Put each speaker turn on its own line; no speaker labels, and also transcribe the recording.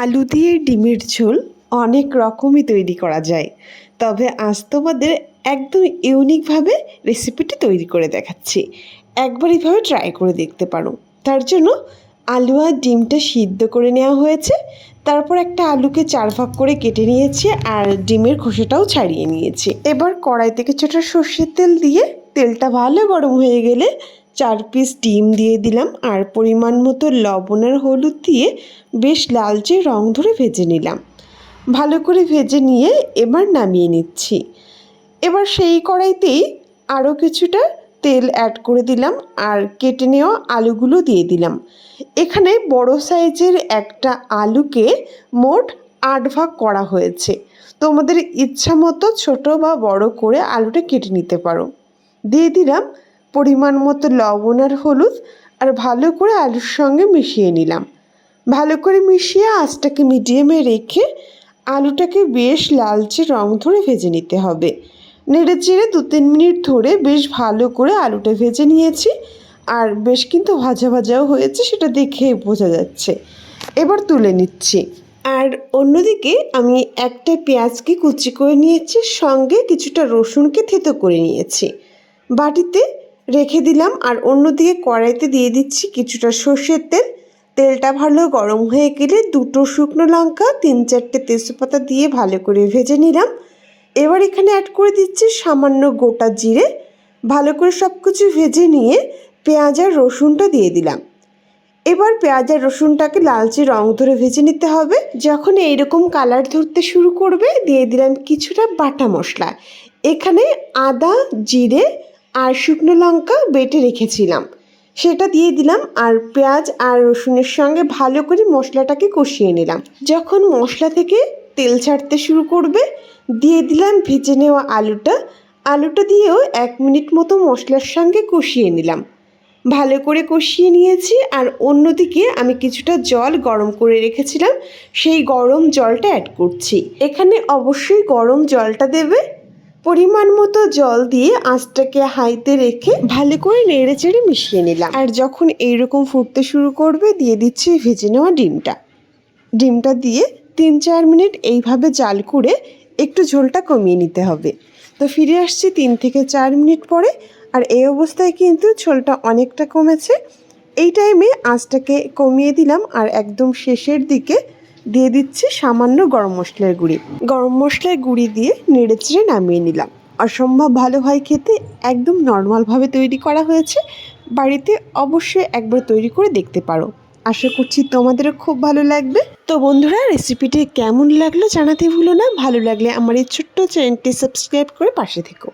আলু দিয়ে ডিমের ঝোল অনেক রকমই তৈরি করা যায়। তবে আজ তোমাদের একদম ইউনিকভাবে রেসিপিটি তৈরি করে দেখাচ্ছি। একবার এইভাবে ট্রাই করে দেখতে পারো। তার জন্য আলু আর ডিমটা সিদ্ধ করে নেওয়া হয়েছে। তারপর একটা আলুকে চার ভাগ করে কেটে নিয়েছি আর ডিমের খোসাটাও ছাড়িয়ে নিয়েছি। এবার কড়াই থেকে ছোটা সর্ষের তেল দিয়ে তেলটা ভালো গরম হয়ে গেলে চার পিস ডিম দিয়ে দিলাম। আর পরিমাণ মতো লবণ আর হলুদ দিয়ে বেশ লালচে রং ধরে ভেজে নিলাম। ভালো করে ভেজে নিয়ে এবার নামিয়ে নিচ্ছি। এবার সেই কড়াইতেই আরও কিছুটা তেল অ্যাড করে দিলাম আর কেটে নেওয়া আলুগুলো দিয়ে দিলাম। এখানে বড় সাইজের একটা আলুকে মোট আট ভাগ করা হয়েছে। তোমাদের ইচ্ছা মতো ছোটো বা বড় করে আলুটা কেটে নিতে পারো। দিয়ে দিলাম পরিমাণ মতো লবণ আর হলুদ আর ভালো করে আলুর সঙ্গে মিশিয়ে নিলাম। ভালো করে মিশিয়ে আঁচটাকে মিডিয়ামে রেখে আলুটাকে বেশ লালচে রং ধরে ভেজে নিতে হবে। নেড়ে চেড়ে দু তিন মিনিট ধরে বেশ ভালো করে আলুটা ভেজে নিয়েছি আর বেশ কিন্তু ভাজা ভাজাও হয়েছে সেটা দেখে বোঝা যাচ্ছে। এবার তুলে নিচ্ছি। আর অন্যদিকে আমি একটা পেঁয়াজকে কুচি করে নিয়েছি, সঙ্গে কিছুটা রসুনকে থেতো করে নিয়েছি। বাটিতে রেখে দিলাম আর অন্যদিকে কড়াইতে দিয়ে দিচ্ছি কিছুটা সর্ষের তেল। তেলটা ভালো গরম হয়ে গেলে দুটো শুকনো লঙ্কা, তিন চারটে তেজপাতা দিয়ে ভালো করে ভেজে নিলাম। এবার এখানে অ্যাড করে দিচ্ছি সামান্য গোটা জিরে। ভালো করে সব কিছু ভেজে নিয়ে পেঁয়াজ আর রসুনটা দিয়ে দিলাম। এবার পেঁয়াজ আর রসুনটাকে লালচে রং ধরে ভেজে নিতে হবে। যখন এইরকম কালার ধরতে শুরু করবে, দিয়ে দিলাম কিছুটা বাটা মশলা। এখানে আদা, জিরে আর শুকনো লঙ্কা বেটে রেখেছিলাম। সেটা দিয়ে দিলাম আর পেঁয়াজ আর রসুনের সঙ্গে ভালো করে মশলাটাকে কষিয়ে নিলাম। যখন মশলা থেকে তেল ছাড়তে শুরু করবে, দিয়ে দিলাম ভেজে নেওয়া আলুটা। আলুটা দিয়েও এক মিনিট মতো মশলার সঙ্গে কষিয়ে নিলাম। ভালো করে কষিয়ে নিয়েছি আর অন্যদিকে আমি কিছুটা জল গরম করে রেখেছিলাম। সেই গরম জলটা অ্যাড করছি। এখানে অবশ্যই গরম জলটা দেবে। পরিমাণ মতো জল দিয়ে আঁচটাকে হাইতে রেখে ভালো করে নেড়ে চেড়ে মিশিয়ে নিলাম। আর যখন এইরকম ফুটতে শুরু করবে, দিয়ে দিচ্ছি ভেজে নেওয়া ডিমটা। ডিমটা দিয়ে তিন চার মিনিট এইভাবে জাল করে একটু ঝোলটা কমিয়ে নিতে হবে। তো ফিরে আসছি তিন থেকে চার মিনিট পরে, আর এই অবস্থায় কিন্তু ঝোলটা অনেকটা কমেছে। এই টাইমে আঁচটাকে কমিয়ে দিলাম, আর একদম শেষের দিকে দিয়ে দিচ্ছি সামান্য গরম মশলার গুঁড়ি। গরম মশলার গুঁড়ি দিয়ে নেড়ে চেড়ে নামিয়ে নিলাম। অসম্ভব ভালো হয় খেতে, একদম নর্মালভাবে তৈরি করা হয়েছে। বাড়িতে অবশ্যই একবার তৈরি করে দেখতে পারো। আশা করছি তোমাদেরও খুব ভালো লাগবে। তো বন্ধুরা রেসিপিটি কেমন লাগল জানাতে ভুলো না। ভালো লাগলে আমার এই ছোট্ট চ্যানেলটি সাবস্ক্রাইব করে পাশে থেকো।